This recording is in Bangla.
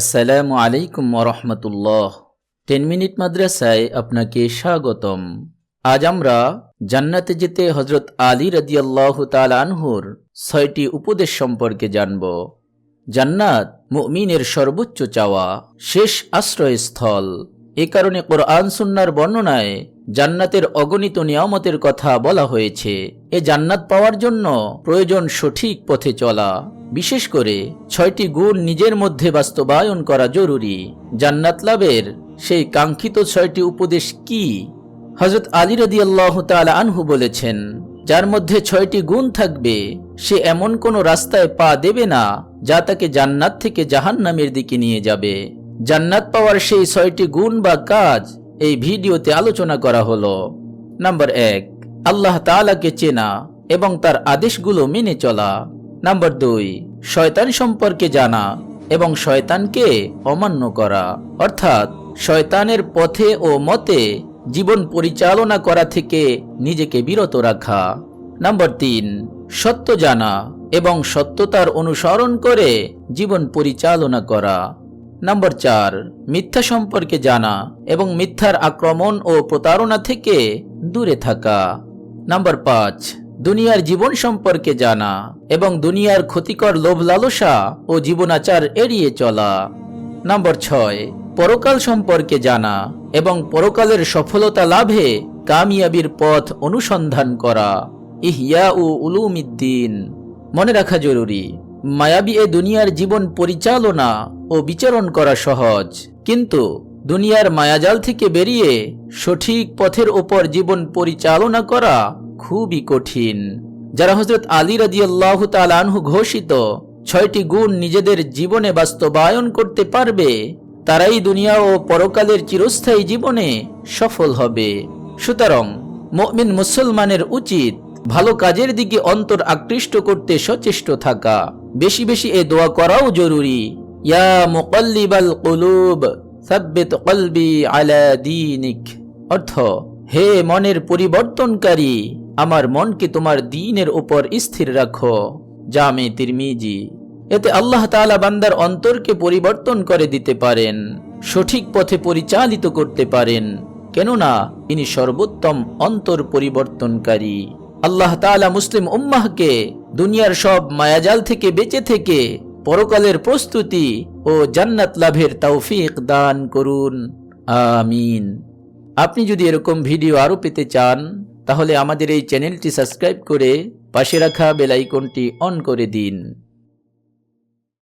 আসসালামু আলাইকুম রহমতুল্লাহ। টেন মিনিট মাদ্রাসায় আপনাকে স্বাগতম। আজ আমরা জান্নাতে যেতে হজরত আলী রদিয়াল্লাহ আনহুর ছয়টি উপদেশ সম্পর্কে জানব। জান্নাত মুমিনের সর্বোচ্চ চাওয়া, শেষ আশ্রয়স্থল। এ কারণে কোরআন সুন্নার বর্ণনায় জান্নাতের অগণিত নিয়ামতের কথা বলা হয়েছে। এ জান্নাত পাওয়ার জন্য প্রয়োজন সঠিক পথে চলা। বিশেষ করে ছয়টি গুণ নিজের মধ্যে বাস্তবায়ন করা জরুরি। জান্নাত লাভের সেই কাঙ্ক্ষিত ছয়টি উপদেশ কি? হজরত আলী রদি আল্লাহ আনহু বলেছেন, যার মধ্যে ছয়টি গুণ থাকবে, সে এমন কোনো রাস্তায় পা দেবে না যা তাকে জান্নাত থেকে জাহান্নামের দিকে নিয়ে যাবে। জান্নাত পাওয়ার সেই ছয়টি গুণ বা কাজ এই ভিডিওতে আলোচনা করা হলো। নাম্বার এক, আল্লাহ তাআলাকে চেনা এবং তার আদেশগুলো মেনে চলা। নাম্বার দুই, শয়তান সম্পর্কে জানা এবং শয়তানকে অমান্য করা। অর্থাৎ, শয়তানের পথে ও মতে জীবন পরিচালনা করা থেকে নিজেকে বিরত রাখা। নাম্বার তিন, সত্য জানা এবং সত্যতার অনুসরণ করে জীবন পরিচালনা করা। নাম্বার চার, মিথ্যা সম্পর্কে জানা এবং মিথ্যার আক্রমণ ও প্রতারণা থেকে দূরে থাকা। নাম্বার পাঁচ দুনিয়ার জীবন সম্পর্কে জানা এবং দুনিয়ার ক্ষতিকর লোভ লালসা ও জীবনাচার এড়িয়ে চলা। নম্বর ছয়, পরকাল সম্পর্কে জানা এবং পরকালের সফলতা লাভে কামিয়াবির পথ অনুসন্ধান করা। ইহিয়া ও উলুমিদ্দিন। মনে রাখা জরুরি, মায়াবী এ দুনিয়ার জীবন পরিচালনা ও বিচরণ করা সহজ, কিন্তু দুনিয়ার মায়াজাল থেকে বেরিয়ে সঠিক পথের ওপর জীবন পরিচালনা করা খুবই কঠিন। যারা হজরত আলী রাজিয়াল্লাহ আনহু ঘোষিত ছয়টি গুণ নিজেদের জীবনে বাস্তবায়ন করতে পারবে, তারাই দুনিয়া ও পরকালের চিরস্থায়ী জীবনে সফল হবে। সুতরাং মুমিন মুসলমানের উচিত ভালো কাজের দিকে অন্তর আকৃষ্ট করতে সচেষ্ট থাকা। বেশি বেশি এ দোয়া করাও জরুরি। ইয়া মুকাল্লিবাল কুলুব। অর্থ, হে মনের পরিবর্তনকারী, আমার মনকে তোমার দিনের উপর স্থির রাখো। জামে তিরমিজি, এতে আল্লাহ তাআলা বান্দার অন্তরকে পরিবর্তন করে দিতে পারেন, সঠিক পথে পরিচালিত করতে পারেন, কেননা তিনি সর্বোত্তম অন্তর পরিবর্তনকারী। আল্লাহ তাআলা মুসলিম উম্মাহকে দুনিয়ার সব মায়াজাল থেকে বেঁচে থেকে পরকালের প্রস্তুতি ও জান্নাত লাভের তৌফিক দান করুন। আমিন। আপনি যদি এরকম ভিডিও আরও পেতে চান, তাহলে আমাদের এই চ্যানেলটি সাবস্ক্রাইব করে পাশে রাখা বেলাইকনটি অন করে দিন।